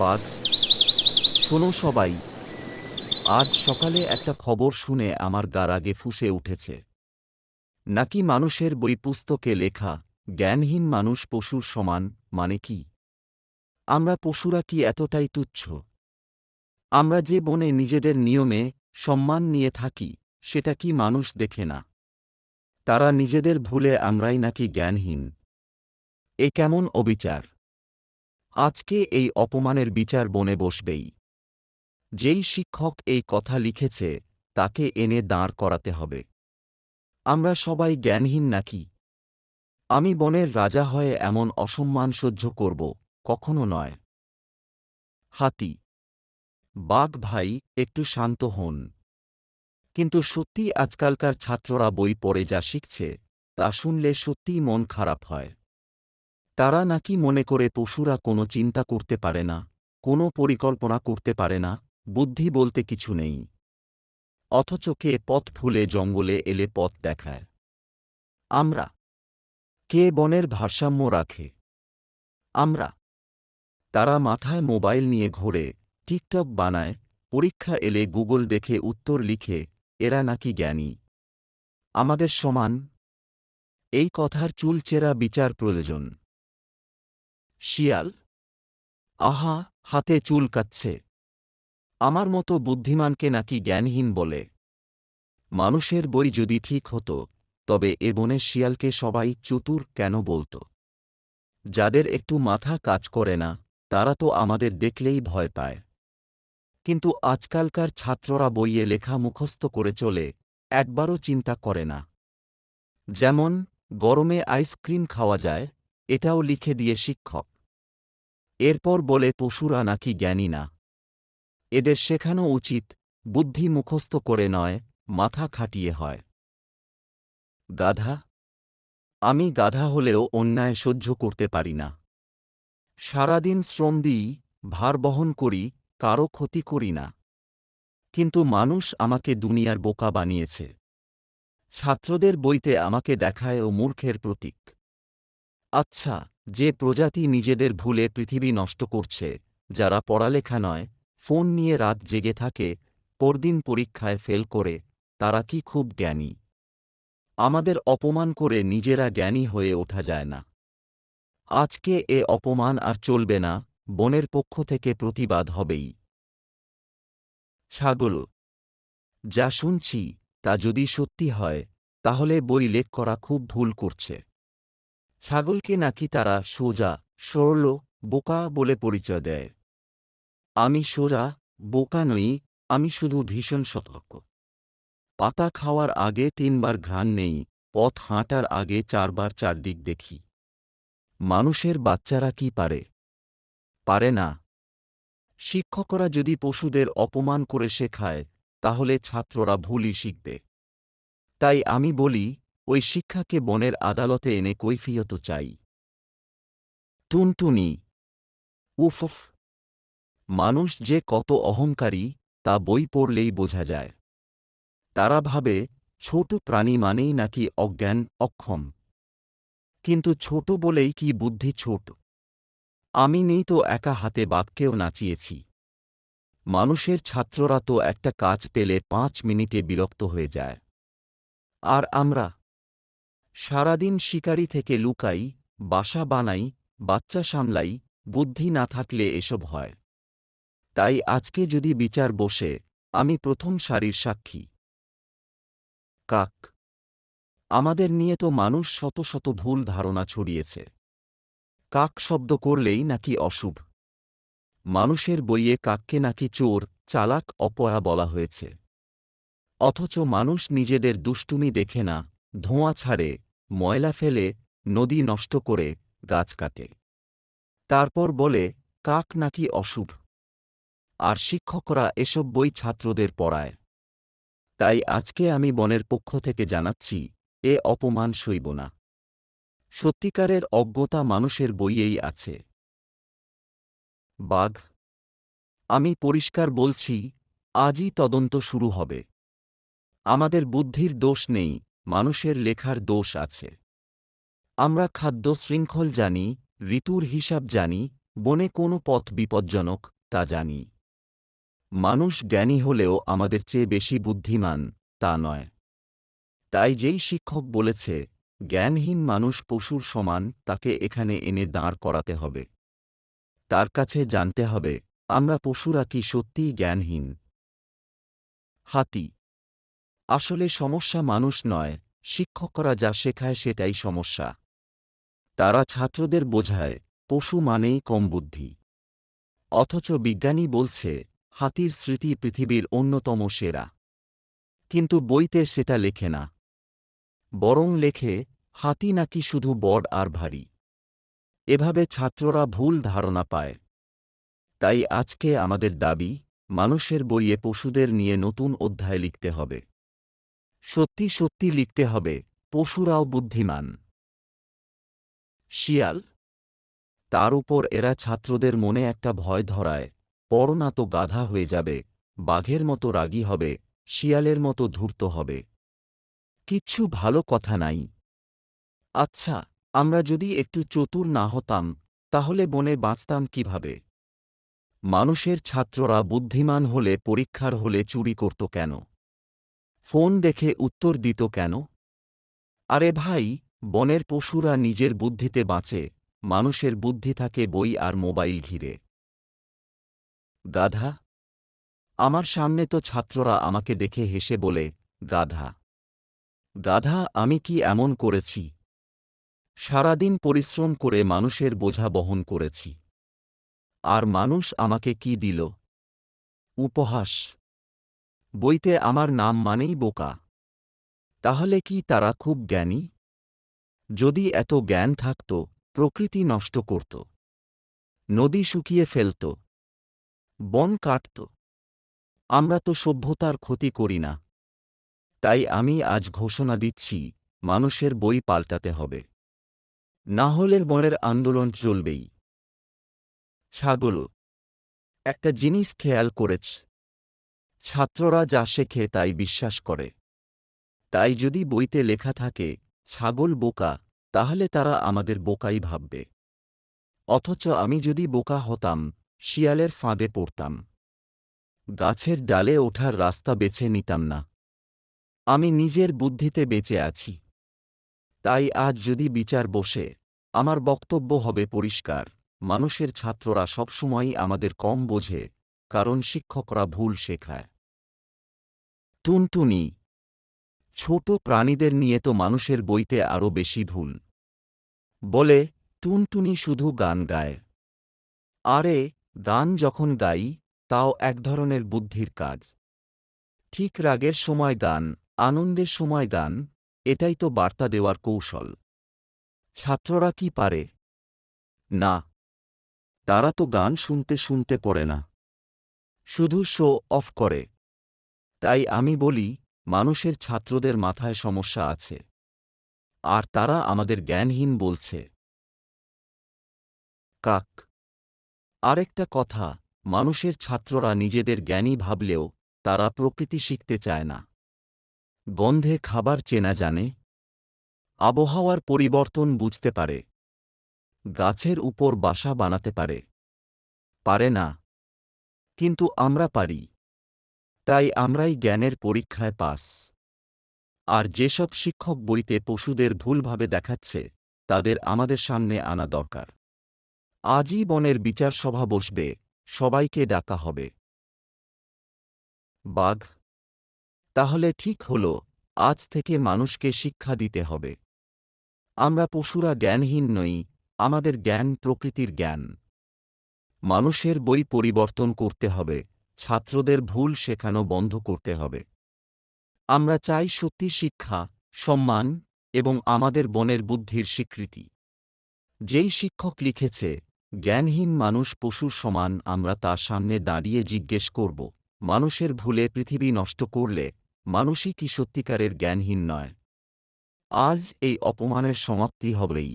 বাঘ শোনো সবাই, আজ সকালে একটা খবর শুনে আমার গা রাগে ফুঁসে উঠেছে। নাকি মানুষের বই পুস্তকে লেখা, জ্ঞানহীন মানুষ পশুর সমান মানে কি? আমরা পশুরা কি এতটাই তুচ্ছ? আমরা যে বনে নিজেদের নিয়মে সম্মান নিয়ে থাকি, সেটা কি মানুষ দেখে না? তারা নিজেদের ভুলে আমরাই নাকি জ্ঞানহীন? এ কেমন অবিচার? আজকে এই অপমানের বিচার বনে বসবেই। যেই শিক্ষক এই কথা লিখেছে, তাকে এনে দাঁড় করাতে হবে। আমরা সবাই জ্ঞানহীন নাকি? আমি বনের রাজা হয়ে এমন অসম্মান সহ্য করব, কখনো নয়। হাতি, বাঘ ভাই, একটু শান্ত হন। কিন্তু সত্যি আজকালকার ছাত্ররা বই পড়ে যা শিখছে, তা শুনলে সত্যিই মন খারাপ হয়। তারা নাকি মনে করে পশুরা কোনো চিন্তা করতে পারে না, কোনো পরিকল্পনা করতে পারে না, বুদ্ধি বলতে কিছু নেই। অথচ কে পথ ফুলে জঙ্গলে এলে পথ দেখায়। আমরা। কে বনের ভারসাম্য রাখে। আমরা। তারা মাথায় মোবাইল নিয়ে ঘোরে, টিকটক বানায়, পরীক্ষা এলে গুগল দেখে উত্তর লিখে, এরা নাকি জ্ঞানী। আমাদের সমান। এই কথার চুলচেরা বিচার প্রয়োজন। শিয়াল, আহা, হাতে চুল কাচ্ছে আমার মতো বুদ্ধিমানকে নাকি জ্ঞানহীন বলে। মানুষের বই যদি ঠিক হতো, তবে এ বনে শিয়ালকে সবাই চতুর কেন বলত? যাদের একটু মাথা কাজ করে না, তারা তো আমাদের দেখলেই ভয় পায়। কিন্তু আজকালকার ছাত্ররা বইয়ে লেখা মুখস্থ করে চলে, একবারও চিন্তা করে না। যেমন, গরমে আইসক্রিম খাওয়া যায় এটাও লিখে দিয়ে শিক্ষক। এরপর বলে, পশুরা নাকি জ্ঞানী না। এদের শেখানো উচিত, বুদ্ধি মুখস্থ করে নয়, মাথা খাটিয়ে হয়। গাধা। আমি গাধা হলেও অন্যায় সহ্য করতে পারি না। সারাদিন শ্রম দিই, ভার বহন করি কারও ক্ষতি করি না। কিন্তু মানুষ আমাকে দুনিয়ার বোকা বানিয়েছে। ছাত্রদের বইতে আমাকে দেখায় ও মূর্খের প্রতীক। আচ্ছা যে প্রজাতি নিজেদের ভুলে পৃথিবী নষ্ট করছে, যারা পড়ালেখা নয়, ফোন নিয়ে রাত জেগে থাকে, পরদিন পরীক্ষায় ফেল করে, তারা কি খুব জ্ঞানী? আমাদের অপমান করে নিজেরা জ্ঞানী হয়ে ওঠা যায় না। আজকে এ অপমান আর চলবে না, বনের পক্ষ থেকে প্রতিবাদ হবেই। ছাগল, যা শুনছি, তা যদি সত্যি হয়, তাহলে বই লেখ করা খুব ভুল করছে। ছাগলকে নাকি তারা সোজা, সরল, বোকা বলে পরিচয় দেয়। আমি সোজা, বোকা নই, আমি শুধু ভীষণ সতর্ক। পাতা খাওয়ার আগে তিনবার ঘ্রাণ নেই, পথ হাঁটার আগে চারবার চারদিক দেখি। মানুষের বাচ্চারা কি পারে? পারে না। শিক্ষকরা যদি পশুদের অপমান করে শেখায়, তাহলে ছাত্ররা ভুলই শিখবে। তাই আমি বলি ওই শিক্ষাকে বনের আদালতে এনে কৈফিয়ত চাই। টুনটুনি। উফফ মানুষ যে কত অহংকারী, তা বই পড়লেই বোঝা যায়। তারা ভাবে, ছোট প্রাণী মানেই নাকি অজ্ঞান, অক্ষম। কিন্তু ছোট বলেই কি বুদ্ধি ছোট? আমি নেই তো একা হাতে বাঘকেও নাচিয়েছি। মানুষের ছাত্ররা তো একটা কাজ পেলে পাঁচ মিনিটে বিরক্ত হয়ে যায়। আর আমরা সারাদিন শিকারি থেকে লুকাই, বাসা বানাই, বাচ্চা সামলাই, বুদ্ধি না থাকলে এসব হয়। তাই আজকে যদি বিচার বসে, আমি প্রথম সারির সাক্ষী। কাক। আমাদের নিয়ে তো মানুষ শত শত ভুল ধারণা ছড়িয়েছে। কাক শব্দ করলেই নাকি অশুভ। মানুষের বইয়ে কাককে নাকি চোর, চালাক, অপয়া বলা হয়েছে। অথচ মানুষ নিজেদের দুষ্টুমি দেখে না ধোঁয়া ছাড়ে, ময়লা ফেলে, নদী নষ্ট করে গাছ কাটে। তারপর বলে, কাক নাকি অশুভ? আর শিক্ষকরা এসব বই ছাত্রদের পড়ায়। তাই আজকে আমি বনের পক্ষ থেকে জানাচ্ছি, এ অপমান সইব না। সত্যিকারের অজ্ঞতা মানুষের বইয়েই আছে। বাঘ, আমি পরিষ্কার বলছি, আজই তদন্ত শুরু হবে। আমাদের বুদ্ধির দোষ নেই। মানুষের লেখার দোষ আছে। আমরা খাদ্য শৃঙ্খল জানি, ঋতুর হিসাব জানি, বনে কোনো পথ বিপজ্জনক, তা জানি। মানুষ জ্ঞানী হলেও আমাদের চেয়ে বেশি বুদ্ধিমান, তা নয়। তাই যেই শিক্ষক বলেছে, জ্ঞানহীন মানুষ পশুর সমান, তাকে এখানে এনে দাঁড় করাতে হবে। তার কাছে জানতে হবে, আমরা পশুরা কি সত্যিই জ্ঞানহীন? হাতি আসলে সমস্যা মানুষ নয়, শিক্ষকরা যা শেখায় সেটাই সমস্যা। তারা ছাত্রদের বোঝায়, পশু মানেই কম বুদ্ধি। অথচ বিজ্ঞানী বলছে, হাতির স্মৃতি পৃথিবীর অন্যতম সেরা। কিন্তু বইতে সেটা লেখে না। বরং লেখে, হাতি নাকি শুধু বড় আর ভারী। এভাবে ছাত্ররা ভুল ধারণা পায়। তাই আজকে আমাদের দাবি, মানুষের বইয়ে পশুদের নিয়ে নতুন অধ্যায় লিখতে হবে। সত্যি সত্যি লিখতে হবে, পশুরাও বুদ্ধিমান। শিয়াল, তার উপর এরা ছাত্রদের মনে একটা ভয় ধরায় পড়ো না তো গাধা হয়ে যাবে, বাঘের মতো রাগী হবে, শিয়ালের মতো ধূর্ত হবে। কিচ্ছু ভালো কথা নাই। আচ্ছা আমরা যদি একটু চতুর না হতাম, তাহলে বনে বাঁচতাম কীভাবে? মানুষের ছাত্ররা বুদ্ধিমান হলে, পরীক্ষার হলে চুরি করত কেন? ফোন দেখে উত্তর দিত কেন? আরে ভাই, বনের পশুরা নিজের বুদ্ধিতে বাঁচে, মানুষের বুদ্ধি থাকে বই আর মোবাইল ঘিরে। গাধা, আমার সামনে তো ছাত্ররা আমাকে দেখে হেসে বলে, গাধা গাধা, আমি কি এমন করেছি? সারাদিন পরিশ্রম করে মানুষের বোঝা বহন করেছি। আর মানুষ আমাকে কি দিল? উপহাস বইতে আমার নাম মানেই বোকা। তাহলে কি তারা খুব জ্ঞানী? যদি এত জ্ঞান থাকত, প্রকৃতি নষ্ট করত। নদী শুকিয়ে ফেলত। বন কাটত। আমরা তো সভ্যতার ক্ষতি করি না। তাই আমি আজ ঘোষণা দিচ্ছি, মানুষের বই পাল্টাতে হবে। না হলে বনের আন্দোলন চলবেই। ছাগল, একটা জিনিস খেয়াল করেছ। ছাত্ররা যা শেখে তাই বিশ্বাস করে। তাই যদি বইতে লেখা থাকে, ছাগল বোকা, তাহলে তারা আমাদের বোকাই ভাববে। অথচ আমি যদি বোকা হতাম, শিয়ালের ফাঁদে পড়তাম। গাছের ডালে ওঠার রাস্তা বেছে নিতাম না। আমি নিজের বুদ্ধিতে বেঁচে আছি। তাই আজ যদি বিচার বসে, আমার বক্তব্য হবে পরিষ্কার, মানুষের ছাত্ররা সবসময়ই আমাদের কম বোঝে, কারণ শিক্ষকরা ভুল শেখায়। টুনটুনি। ছোট প্রাণীদের নিয়ে তো মানুষের বইতে আরও বেশি ভুল। বলে, টুনটুনি শুধু গান গায়। আরে, গান যখন গাই, তাও এক ধরনের বুদ্ধির কাজ। ঠিক রাগের সময় গান আনন্দের সময় গান এটাই তো বার্তা দেওয়ার কৌশল। ছাত্ররা কি পারে? না। তারা তো গান শুনতে শুনতে পড়ে না। শুধু শো অফ করে। তাই আমি বলি, মানুষের ছাত্রদের মাথায় সমস্যা আছে। আর তারা আমাদের জ্ঞানহীন বলছে। কাক। আরেকটা কথা, মানুষের ছাত্ররা নিজেদের জ্ঞানী ভাবলেও তারা প্রকৃতি শিখতে চায় না। গন্ধে খাবার চেনা জানে। আবহাওয়ার পরিবর্তন বুঝতে পারে। গাছের উপর বাসা বানাতে পারে। পারে না। কিন্তু আমরা পারি। তাই আমরাই জ্ঞানের পরীক্ষায় পাস। আর যেসব শিক্ষক বইতে পশুদের ভুলভাবে দেখাচ্ছে, তাদের আমাদের সামনে আনা দরকার। আজই বনের বিচার সভা বসবে, সবাইকে ডাকা হবে। বাঘ, তাহলে ঠিক হল, আজ থেকে মানুষকে শিক্ষা দিতে হবে। আমরা পশুরা জ্ঞানহীন নই, আমাদের জ্ঞান প্রকৃতির জ্ঞান। মানুষের বই পরিবর্তন করতে হবে ছাত্রদের ভুল শেখানো বন্ধ করতে হবে। আমরা চাই সত্যি শিক্ষা, সম্মান এবং আমাদের বনের বুদ্ধির স্বীকৃতি। যেই শিক্ষক লিখেছে, জ্ঞানহীন মানুষ পশুর সমান, আমরা তার সামনে দাঁড়িয়ে জিজ্ঞেস করব, মানুষের ভুলে পৃথিবী নষ্ট করলে, মানুষই কি সত্যিকারের জ্ঞানহীন নয়? আজ এই অপমানের সমাপ্তি হবেই।